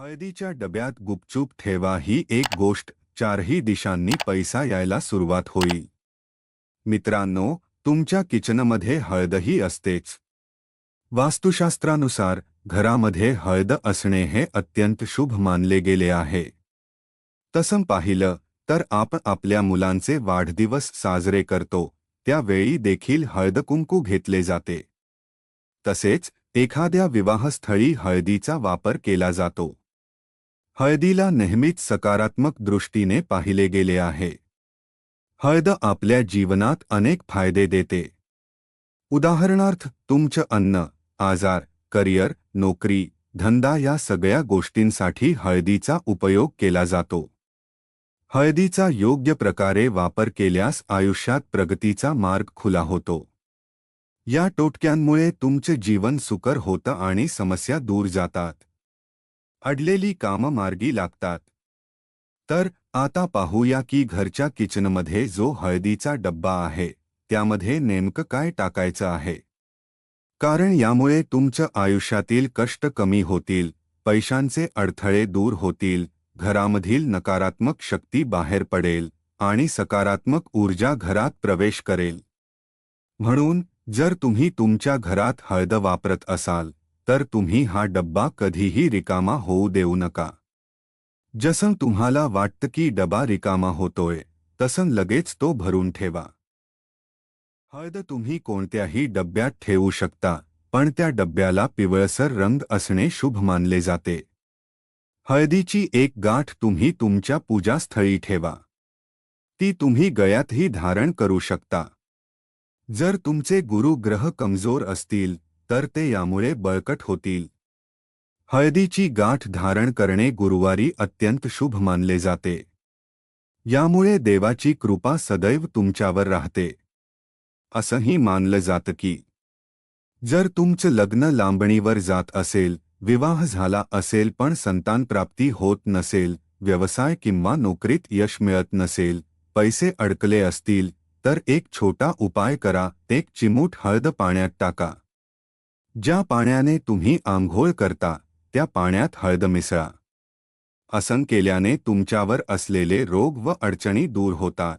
हळदीच्या डब्यात गुपचूप ठेवा ही एक गोष्ट. चारही दिशांनी पैसा यायला सुरुवात होईल. मित्रांनो तुमच्या किचनमध्ये हळदही असतेच. वास्तुशास्त्रानुसार घरामध्ये हळद असणे हे अत्यंत शुभ मानले गेले आहे. तसं पाहिलं तर आपण आपल्या मुलांचे वाढदिवस साजरे करतो त्यावेळी देखील हळदकुंकू घेतले जाते. तसेच एखाद्या विवाहस्थळी हळदीचा वापर केला जातो. हळदीला नेहमीच सकारात्मक दृष्टीने पाहिले गेले आहे. हळद आपल्या जीवनात अनेक फायदे देते. उदाहरणार्थ तुमचं अन्न आजार करिअर नोकरी धंदा या सगळ्या गोष्टींसाठी हळदीचा उपयोग केला जातो. हळदीचा योग्य प्रकारे वापर केल्यास आयुष्यात प्रगतीचा मार्ग खुला होतो. या टोटक्यांमुळे तुमचे जीवन सुकर होतं आणि समस्या दूर जातात. अडलेली कामं मार्गी लागतात. तर आता पाहूया की घरच्या किचनमध्ये जो हळदीचा डब्बा आहे त्यामध्ये नेमकं काय टाकायचं आहे? कारण यामुळे तुमच्या आयुष्यातील कष्ट कमी होतील पैशांचे अडथळे दूर होतील घरामधील नकारात्मक शक्ती बाहेर पडेल आणि सकारात्मक ऊर्जा घरात प्रवेश करेल. म्हणून जर तुम्ही तुमच्या घरात हळद वापरत असाल तर तुम्ही हा डब्बा कधीही रिकामा होऊ देऊ नका. जसं तुम्हाला वाटतं की डबा रिकामा होतोय, तसं लगेच तो भरून ठेवा. हळद तुम्ही कोणत्याही डब्यात ठेवू शकता, पण त्या डब्याला पिवळसर रंग असणे शुभ मानले जाते. हळदीची एक गाठ तुम्ही तुमच्या पूजास्थळी ठेवा. ती तुम्ही गळ्यातही धारण करू शकता. जर तुमचे गुरुग्रह कमज़ोर असतील तर ते यामुळे बळकट होतील. हळदीची गाठ धारण करणे गुरुवारी अत्यंत शुभ मानले जाते. यामुळे देवाची कृपा सदैव तुमच्यावर राहते. असंही मानलं जातं की जर तुमचं लग्न लांबणीवर जात असेल विवाह झाला असेल पण संतानप्राप्ती होत नसेल व्यवसाय किंवा नोकरीत यश मिळत नसेल पैसे अडकले असतील तर एक छोटा उपाय करा एक चिमूट हळद पाण्यात टाका. ज्या पाण्याने तुम्ही आंघोळ करता त्या पाण्यात हळद मिसळा. असन केल्याने तुमच्यावर असलेले रोग व अडचणी दूर होतात.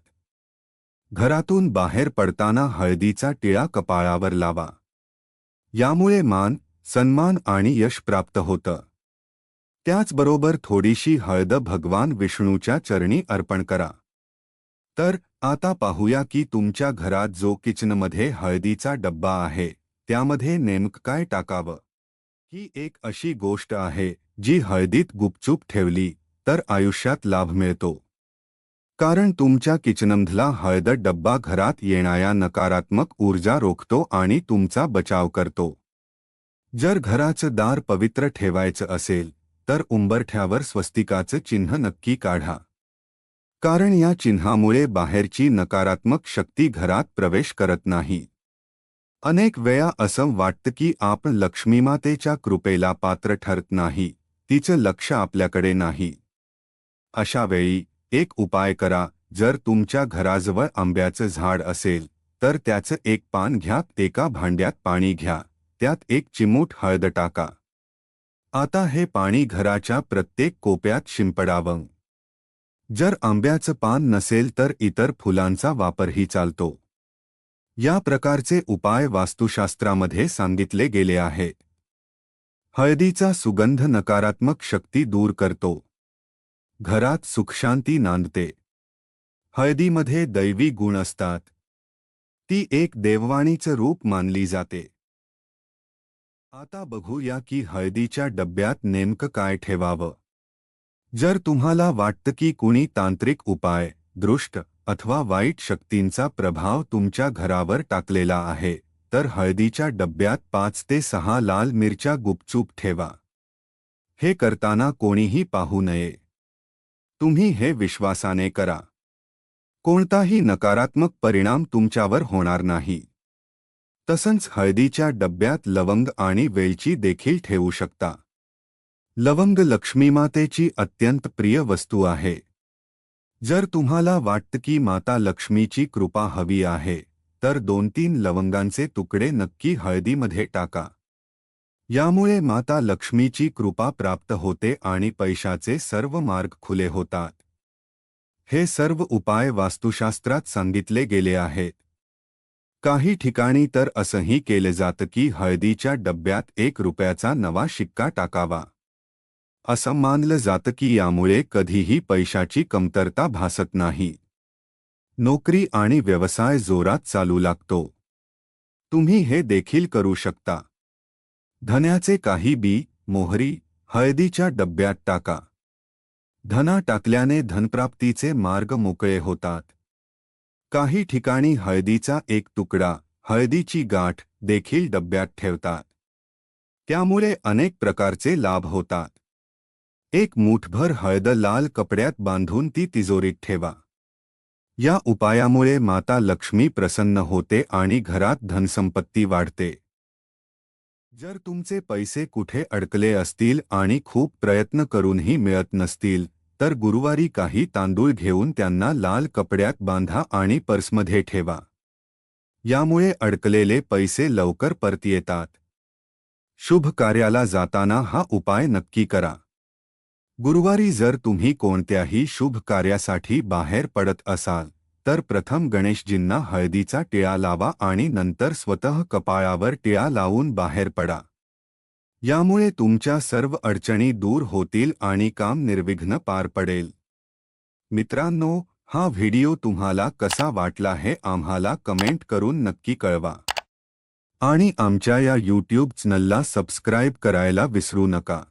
घरातून बाहेर पडताना हळदीचा टिळा कपाळावर लावा. यामुळे मान सन्मान आणि यश प्राप्त होतं. त्याचबरोबर थोडीशी हळद भगवान विष्णूच्या चरणी अर्पण करा. तर आता पाहूया की तुमच्या घरात जो किचनमध्ये हळदीचा डब्बा आहे त्यामध्ये नेमकं काय टाकावं? ही एक अशी गोष्ट आहे जी हळदीत गुपचूप ठेवली तर आयुष्यात लाभ मिळतो. कारण तुमच्या किचनमधला हळद डब्बा घरात येणाऱ्या नकारात्मक ऊर्जा रोखतो आणि तुमचा बचाव करतो. जर घराचं दार पवित्र ठेवायचं असेल तर उंबरठ्यावर स्वस्तिकाचं चिन्ह नक्की काढा. कारण या चिन्हामुळे बाहेरची नकारात्मक शक्ती घरात प्रवेश करत नाही. अनेक वेळा असं वाटतं की आपण लक्ष्मीमातेच्या कृपेला पात्र ठरत नाही तिचं लक्ष आपल्याकडे नाही. अशा वेळी एक उपाय करा जर तुमच्या घराजवळ आंब्याचं झाड असेल तर त्याचं एक पान घ्या एका भांड्यात पाणी घ्या त्यात एक चिमूट हळद टाका. आता हे पाणी घराच्या प्रत्येक कोप्यात शिंपडावं. जर आंब्याचं पान नसेल तर इतर फुलांचा वापरही चालतो. या प्रकारचे उपाय वास्तुशास्त्रामध्ये सांगितले गेले आहेत हळदीचा सुगंध नकारात्मक शक्ती दूर करतो. घरात सुखशांती नांदते. हळदीमध्ये दैवी गुण असतात. ती एक देववाणीचं रूप मानली जाते. आता बघूया की हळदीच्या डब्यात नेमकं काय ठेवावं. जर तुम्हाला वाटतं की कुणी तांत्रिक उपाय, दृष्ट अथवा वाईट शक्तींचा प्रभाव तुमच्या घरावर टाकलेला आहे तर हळदीच्या डब्यात पाच ते सहा लाल मिरच्या गुपचूप ठेवा. हे करताना कोणीही पाहू नये. तुम्ही हे विश्वासाने करा. कोणताही नकारात्मक परिणाम तुमच्यावर होणार नाही. तसंच हळदीच्या डब्यात लवंग आणि वेलची देखील ठेवू शकता. लवंग लक्ष्मीमातेची अत्यंत प्रिय वस्तू आहे. जर तुम्हाला वाटतं की माता लक्ष्मीची कृपा हवी आहे तर दोन तीन लवंगांचे तुकडे नक्की हळदीमध्ये टाका. यामुळे माता लक्ष्मीची कृपा प्राप्त होते आणि पैशाचे सर्व मार्ग खुले होतात. हे सर्व उपाय वास्तुशास्त्रात सांगितले गेले आहेत. काही ठिकाणी तर असंही केले जातं की हळदीच्या डब्यात एक रुपयाचा नवा शिक्का टाकावा. असं मानलं जातं की यामुळे कधीही पैशाची कमतरता भासत नाही. नोकरी आणि व्यवसाय जोरात चालू लागतो. तुम्ही हे देखील करू शकता. धन्याचे काही बी मोहरी हळदीच्या डब्यात टाका. धना टाकल्याने धनप्राप्तीचे मार्ग मोकळे होतात. काही ठिकाणी हळदीचा एक तुकडा हळदीची गाठ देखील डब्यात ठेवतात. त्यामुळे अनेक प्रकारचे लाभ होतात. एक मूठभर हळद लाल कपड्यात बांधून ती तिजोरीत ठेवा. या उपायामुळे माता लक्ष्मी प्रसन्न होते आणि घरात धनसंपत्ती वाढते. जर तुमचे पैसे कुठे अडकले असतील आणि खूप प्रयत्न करूनही मिळत नसतील तर गुरुवारी काही तांदूळ घेऊन त्यांना लाल कपड्यात बांधा आणि पर्समध्ये ठेवा. यामुळे अडकलेले पैसे लवकर परत येतात. शुभ कार्याला जाताना हा उपाय नक्की करा. गुरुवारी जर तुम्ही कोणत्याही शुभ कार्यासाठी बाहेर पडत असाल तर प्रथम गणेशजींना हळदीचा टिळा लावा आणि नंतर स्वतः कपाळावर टिळा लावून बाहेर पडा. यामुळे तुमच्या सर्व अडचणी दूर होतील आणि काम निर्विघ्न पार पडेल. मित्रांनो हा व्हिडिओ तुम्हाला कसा वाटला हे आम्हाला कमेंट करून नक्की कळवा. आणि आमच्या या यूट्यूब चॅनलला सबस्क्राईब करायला विसरू नका.